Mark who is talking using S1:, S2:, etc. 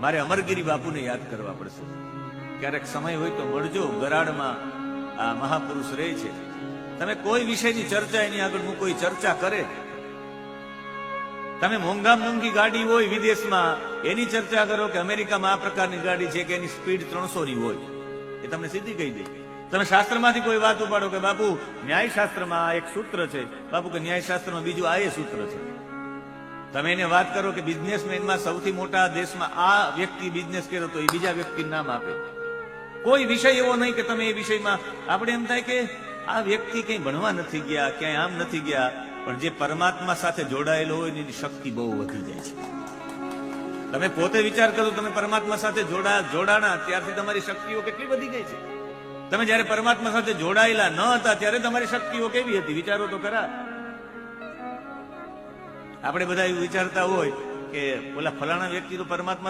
S1: મારે અમરગીરી બાપુને યાદ કરવા પડશે. ક્યારેક સમય હોય તો મળજો, ગરાડમાં આ મહાપુરુષ રહે છે. તમે કોઈ વિષયની ચર્ચા એની આગળ હું કોઈ ચર્ચા કરે? તમે મોંઘા મોંઘી ગાડી હોય વિદેશમાં, એની ચર્ચા કરો કે અમેરિકામાં આ પ્રકારની ગાડી છે કે એની સ્પીડ ત્રણસો ની હોય? એ તમને સીધી કહી દે. તમે શાસ્ત્રમાંથી કોઈ વાત ઉપાડો કે બાપુ, ન્યાયશાસ્ત્રમાં એક સૂત્ર છે. બાપુ કે ન્યાયશાસ્ત્રમાં બીજું આ એ સૂત્ર છે. તમે એને વાત કરો કે બિઝનેસમેનમાં સૌથી મોટા દેશમાં આ વ્યક્તિ બિઝનેસ કર્યો તો એ બીજા વ્યક્તિનું નામ આપે. કોઈ વિષય એવો નહીં કે તમે એ વિષયમાં, આપણે એમ થાય કે આ વ્યક્તિ કંઈ ભણવા નથી ગયા, ક્યાંય આમ નથી ગયા, પણ જે પરમાત્મા સાથે જોડાયેલો હોય એની શક્તિ બહુ વધી જાય છે. તમે પોતે વિચાર કરો તમે પરમાત્મા સાથે જોડા, જોડાણા, ત્યારથી તમારી શક્તિઓ કેટલી વધી ગઈ છે. તમે જ્યારે પરમાત્મા સાથે જોડાયેલા ન હતા, ત્યારે તમારી શક્તિઓ કેવી હતી? વિચારો તો ખરા. આપણે બધા એવું વિચારતા હોય કે ઓલા ફલાણા વ્યક્તિ તો પરમાત્મા